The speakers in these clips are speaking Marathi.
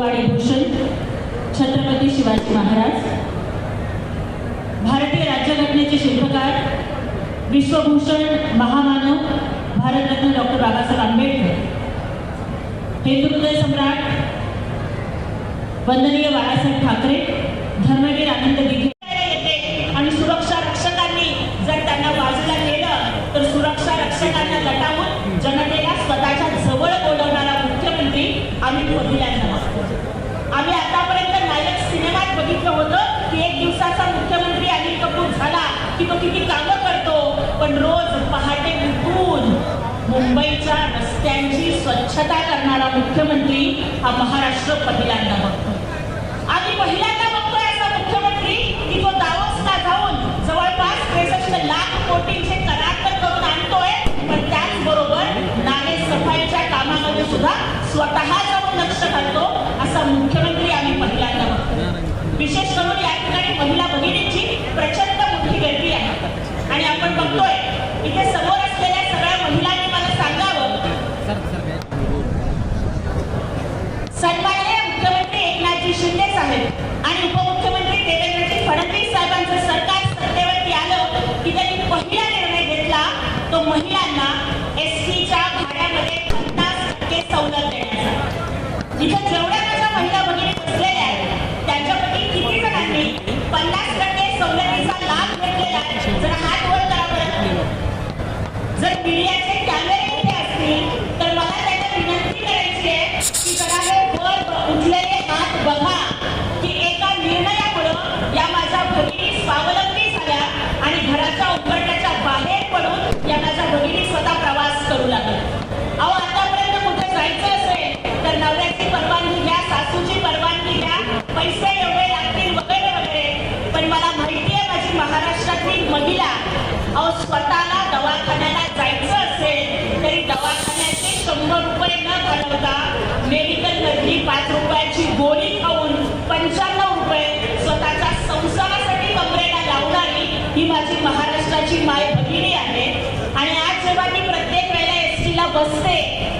गाडी भूषण छत्रपती शिवाजी महाराज भारतीय राज्यघटनेचे शिल्पकार विश्वभूषण महामानव भारतरत्न डॉक्टर बाबासाहेब आंबेडकर. हिंदुहृदय सम्राट वंदनीय बाळासाहेब ठाकरे धर्मवीर आनंद दिघे. येते आणि सुरक्षा रक्षकांनी जर त्यांना बाजूला केलं तर सुरक्षा रक्षकांना लटावून जनतेला स्वतःच्या जवळ बोलवणारा मुख्यमंत्री आम्ही पहिल्यांदा बघतो आम्ही आतापर्यंत नायक सांगितलं होतं की एक दिवसाचा मुख्यमंत्री अनिल कपूर झाला की तो किती कामं करतो. पण रोज पहाटे उठून मुंबईच्या रस्त्यांची स्वच्छता करणारा मुख्यमंत्री हा महाराष्ट्र पहिल्यांदा बघतो. आम्ही पहिल्यांदा बघतोय असा मुख्यमंत्री की तो दावसला जाऊन जवळपास त्रेसष्ट लाख कोटींचे करार करून आणतोय. पण त्याचबरोबर नाले सफाईच्या कामामध्ये सुद्धा स्वतः जाऊन लक्ष घालतो असा मुख्यमंत्री आम्ही पहिल्यांदा बघतो विशेष करून या ठिकाणी महिला भगिनींची प्रचंड मोठी गर्दी आहे आणि आपण बघतोय इथे समोर असलेल्या सगळ्या महिलांनी मला सांगावं सन्माननीय मुख्यमंत्री एकनाथजी शिंदे साहेब आणि उपमुख्यमंत्री देवेंद्रजी फडणवीस साहेबांचं सरकार सत्तेवरती आलं की त्यांनी पहिला निर्णय घेतला तो महिलांना एस महाराष्ट्राची माय भगिनी आहे. आणि आज जेव्हा मी प्रत्येक वेळेला एस टीला बसते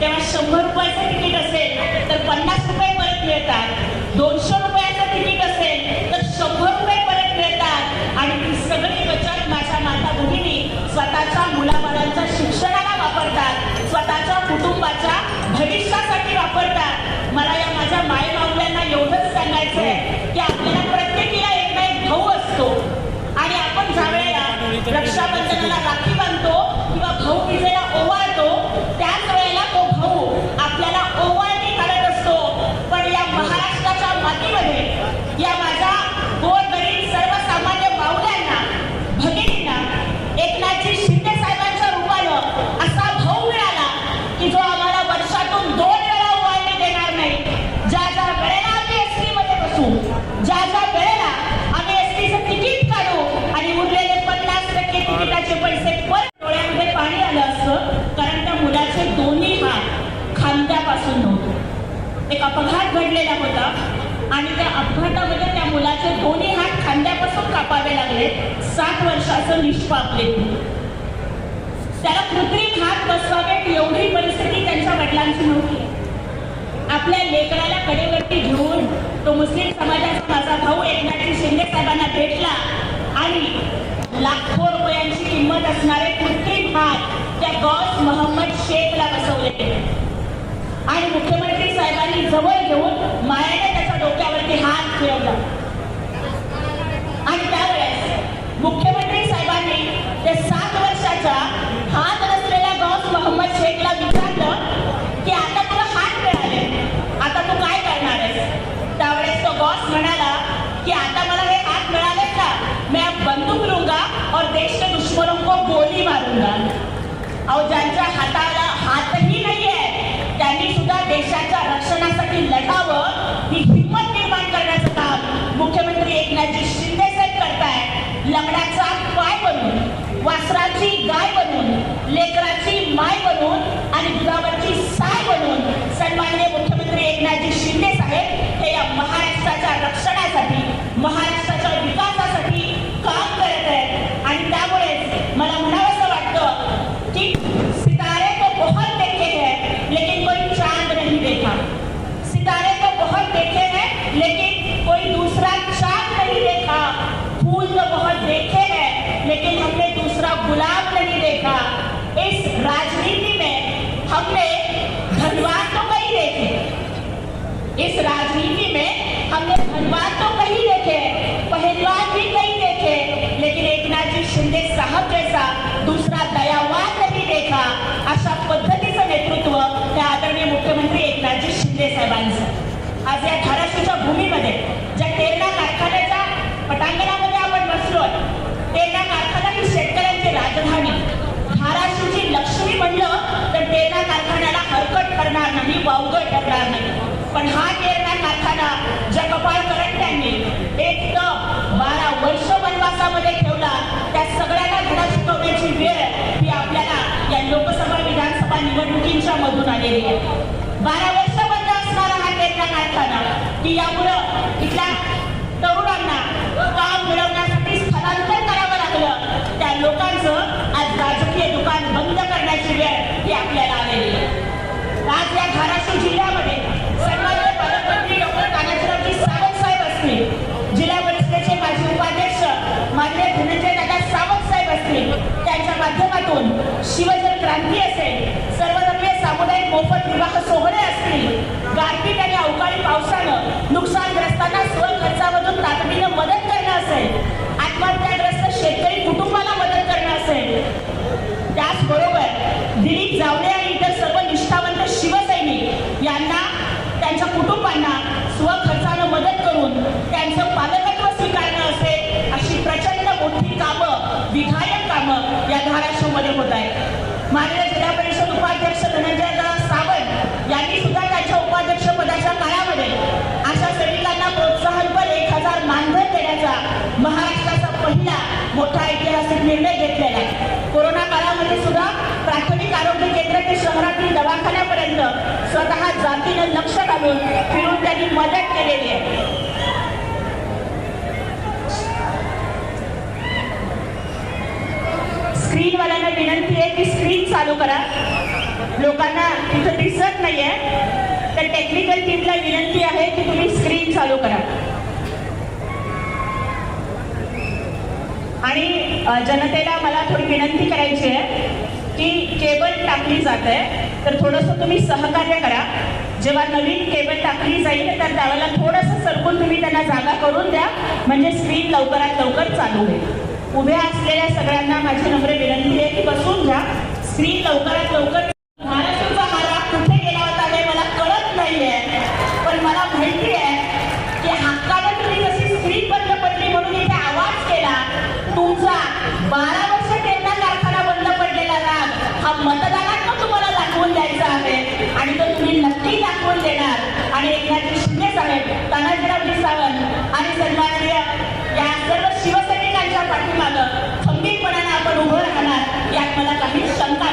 तेव्हा शंभर रुपयाचं तिकीट असेल तर पन्नास रुपये परत मिळतात. दोनशे रुपयाचं तिकीट असेल तर शंभर रुपये परत मिळतात. आणि ती सगळी बचत माझ्या माता भगिनी स्वतःच्या मुलाबाळांच्या शिक्षणाला वापरतात. स्वतःच्या कुटुंबात भविष्यासाठी वापरतात मला या माझ्या माय माऊल्यांना एवढंच सांगायचं आहे की आपल्याला प्रत्येकीला एक ना एक भाऊ असतो आणि आपण ज्या वेळेला रक्षाबंधनाला राखी बांधतो किंवा भाऊ बीजेला ओवाळतो त्याच वेळेला तो भाऊ आपल्याला ओवाळणी करत असतो पण या महाराष्ट्राच्या मातीमध्ये या माझ्या गोरगरीब सर्वसामान्य माऊल्यांना भगिनींना एकनाथजी शिंदे साहेबांच्या रूपानं असा भाऊ मिळाला की जो आम्हाला वर्षातून दोन वेळा ओवाळणी देणार नाही ज्या ज्या वेळेला आम्ही एस टी मध्ये बसू ज्या ज्या वेळेला आम्ही एस टीचं तिकीट काढू आणि उरलेले पन्नास टक्के तिकिटाचे पैसे परत डोळ्यामध्ये पाणी आलं असतं कारण त्या मुलाचे दोन्ही हात खांद्यापासून नव्हते एक अपघात घडलेला होता आणि त्या अपघातामध्ये त्या मुलाचे दोन्ही हात खांद्यापासून कापावे लागले. सात वर्षाचं निष्पाप लेकरू त्याला कृत्रिम हात बसवावेत एवढी परिस्थिती त्यांच्या वडिलांची नव्हती. आपल्या लेकराला कडेवरती घेऊन तो मुस्लिम समाजाचा माझा भाऊ एकनाथजी शिंदे साहेबांना भेटला आणि लाखो रुपयांची किंमत असणारे कृत्रिम हात त्या गॉस मोहम्मद शेखला बसवले. आणि मुख्यमंत्री साहेबांनी जवळ घेऊन मायाने त्याच्या डोक्यावरती हात फिरवला. आणि त्यावेळेस मुख्यमंत्री साहेबांनी ते सात वर्षाच्या हात नसलेल्या गौस मोहम्मद शेखला विचारलं की आता तुला हात मिळाले. आता तू काय करणार आहेस? त्यावेळेस तो गॉस म्हणाला की आता मला हे हात मिळाले का? मैं बंदूक लूंगा और देश के दुश्मनों को गोली मारूंगा. अहो ज्यांच्या हाताला हातही देशाच्या रक्षणासाठी लढावं ही हिंमत निर्माण करण्याचं काम मुख्यमंत्री एकनाथजी शिंदे साहेब करताय लग्नाचा पाय बनून वासराची गाय बनून लेकराची माय बनून आणि दुधावरची साय बनून सन्माननीय मुख्यमंत्री एकनाथजी शिंदे साहेब हे या महाराष्ट्राच्या रक्षणासाठी महाराष्ट्राच्या विकासासाठी काम करत आहेत आणि त्यामुळेच मला म्हणावंसं वाटतं की सितारे तो इस राजनीति में हमने धनवान तो कहीं देखे पहलवान भी कहीं देखे लेकिन एकनाथ जी शिंदे साहब जैसा दूसरा दयावान नहीं देखा अशा पद्धतीचं नेतृत्व हे आदरणीय मुख्यमंत्री एकनाथजी शिंदे साहेबांचं आज या मध्ये. ज्या तेरणा कारखान्याच्या पटांगणामध्ये आपण बसलो तेरणा कारखाना ही शेतकऱ्यांची राजधानी. धाराशिवची लक्ष्मी म्हणलं तर तेरणा कारखान्याला हरकत करणार नाही वावगं ठरणार नाही. पण हा तेरणा कारखाना ज्या कपाळ करंट्यांनी एक बारा वर्ष वनवासामध्ये ठेवला. त्या सगळ्यांना धडा शिकवण्याची वेळ ही आपल्याला या लोकसभा विधानसभा निवडणुकींच्या मधून आलेली आहे. बारा वर्ष बंद असणारा हा की यामुळं इथल्या तरुणांना पावसानं नुकसानग्रस्तांना स्वखर्चामधून तातडीनं मदत करणं असेल आत्महत्याग्रस्त शेतकरी कुटुंबाला मदत करणं असेल त्याचबरोबर दिलीप जावळे आणि इतर सर्व निष्ठावंत शिवसैनिक यांना त्यांच्या कुटुंबांना स्वखर्चानं मदत करून त्यांचं पालकत्व स्वीकारणं असेल अशी प्रचंड मोठी कामं विधायक कामं या धाराशिवमध्ये होत आहेत. पहिला मोठा ऐतिहासिक निर्णय घेतलेला आहे. कोरोना काळामध्ये सुद्धा प्राथमिक आरोग्य केंद्र ते शहरातील दवाखान्यापर्यंत स्वतः जातीनं लक्ष घालून फिरून त्यांनी मदत केलेली आहे. स्क्रीनवाल्यांना विनंती आहे की स्क्रीन चालू करा. लोकांना तिथं दिसत नाहीये. तर टेक्निकल टीमला विनंती आहे की तुम्ही स्क्रीन चालू करा. आणि जनतेला मला थोडी विनंती करायची आहे की केबल टाकली जात आहे. तर थोडंसं तुम्ही सहकार्य करा. जेव्हा नवीन केबल टाकली जाईल तर त्यावेळेला थोडंसं सरकून तुम्ही त्यांना जागा करून द्या. म्हणजे स्क्रीन लवकरात लवकर चालू होईल. उभ्या असलेल्या सगळ्यांना माझी नम्र विनंती आहे की बसून घ्या स्क्रीन लवकरात लवकर महाराष्ट्राचा हा राग कुठे गेला होता हे मला कळत नाहीये पण मला माहिती आहे की हक्कानं तुम्ही जशी स्क्रीन बंद पडली म्हणून इथे आवाज केला तुमचा बारा वर्ष तेरणा कारखाना बंद पडलेला राग हा मतदारांना तुम्हाला दाखवून द्यायचा आहे आणि तो तुम्ही नक्की दाखवून देणार आणि एकनाथ शिंदे साहेब तानाजीरावजी सावंत आणि सन्माननीय या सर्व शिवसैनिकांच्या पाठीमागं खंबीरपणानं आपण उभं राहणार यात मला काही शंका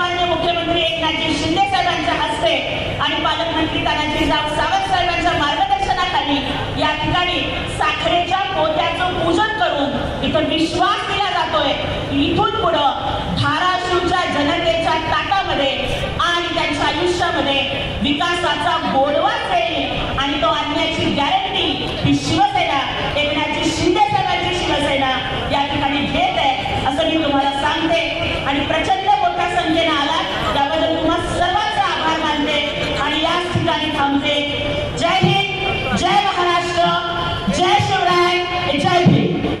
सन्मान्य मुख्यमंत्री एकनाथजी शिंदे साहेबांच्या हस्ते आणि पालकमंत्री तानाजीराव सावंत साहेबांच्या मार्गदर्शनाखाली या ठिकाणी साखरेच्या पोत्याचं पूजन करून इथं विश्वास दिला जातोय. इथून पुढं धाराशिवच्या जनतेच्या ताकामध्ये आणि त्यांच्या आयुष्यामध्ये विकासाचा गोडवा येईल आणि तो आणण्याची गॅरंटी ही शिवसेना